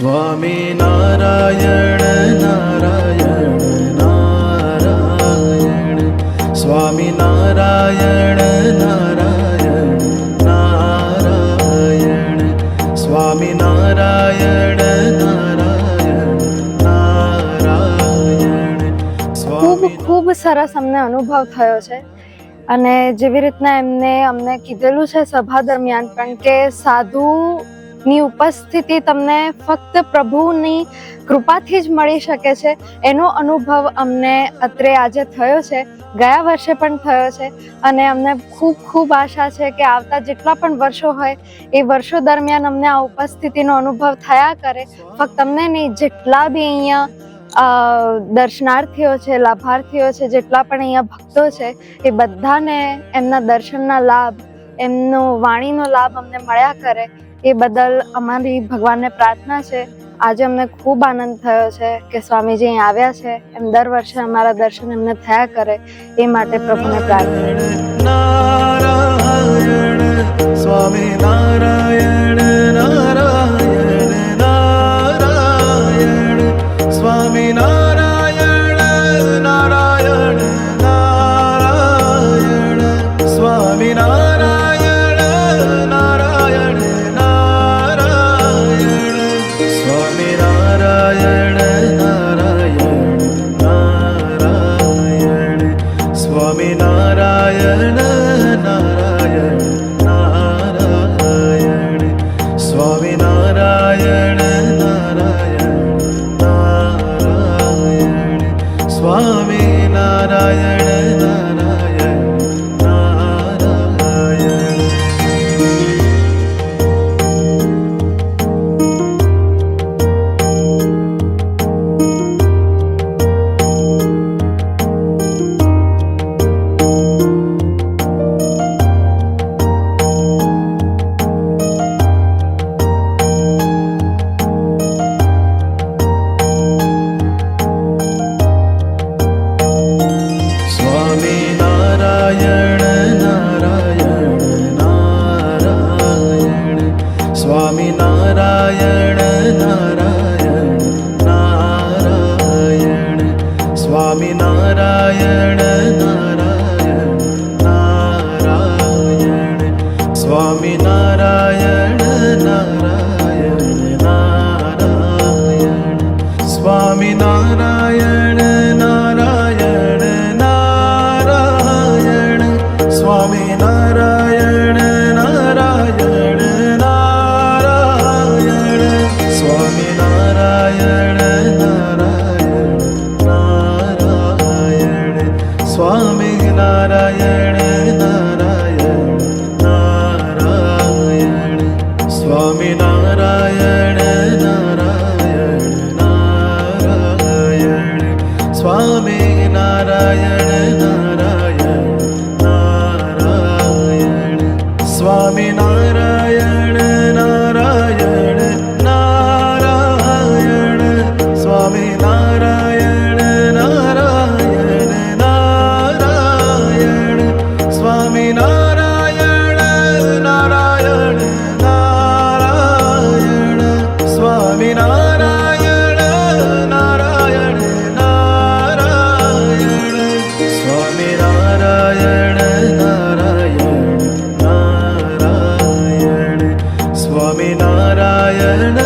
સ્વામી નારાયણ નારાયણ નારાયણ. સ્વામી નારાયણ નારાયણ નારાયણ. સ્વામી નારાયણ નારાયણ નારાયણ ખૂબ ખૂબ સરસ અમને અનુભવ થયો છે. અને જેવી રીતના એમને અમને કીધેલું છે સભા દરમિયાન પણ કે સાધુની ઉપસ્થિતિ તમને ફક્ત પ્રભુની કૃપાથી જ મળી શકે છે. એનો અનુભવ અમને અત્રે આજે થયો છે. ગયા વર્ષે પણ થયો છે. અને અમને ખૂબ ખૂબ આશા છે કે આવતા જેટલા પણ વર્ષો હોય, એ વર્ષો દરમિયાન અમને આ ઉપસ્થિતિનો અનુભવ થયા કરે. ફક્ત અમને નહીં, જેટલા બી અહીંયા દર્શનાર્થીઓ છે, લાભાર્થીઓ છે, જેટલા પણ અહીંયા ભક્તો છે, એ બધાને એમના દર્શનના લાભ, એમનો વાણીનો લાભ અમને મળ્યા કરે. એ બદલ અમારી ભગવાનને પ્રાર્થના છે. આજે અમને ખૂબ આનંદ થયો છે કે સ્વામીજી અહીં આવ્યા છે. એમ દર વર્ષે અમારા દર્શન એમને થયા કરે, એ માટે પ્રભુને પ્રાર્થના સ્વામી નારાયણ નારાયણ નારાયણ, સ્વામી નારાયણ. സ്വാമി നാരായണ സ്വാമി നാരായണ നാരായണ നാരായണ. സ്വാമി നാരായണ നാരായണ നാരായണ. സ്വാമി നാരായണ നാരായണ നാരായണ. സ്വാമി നാരായണ Swami. Swami Narayana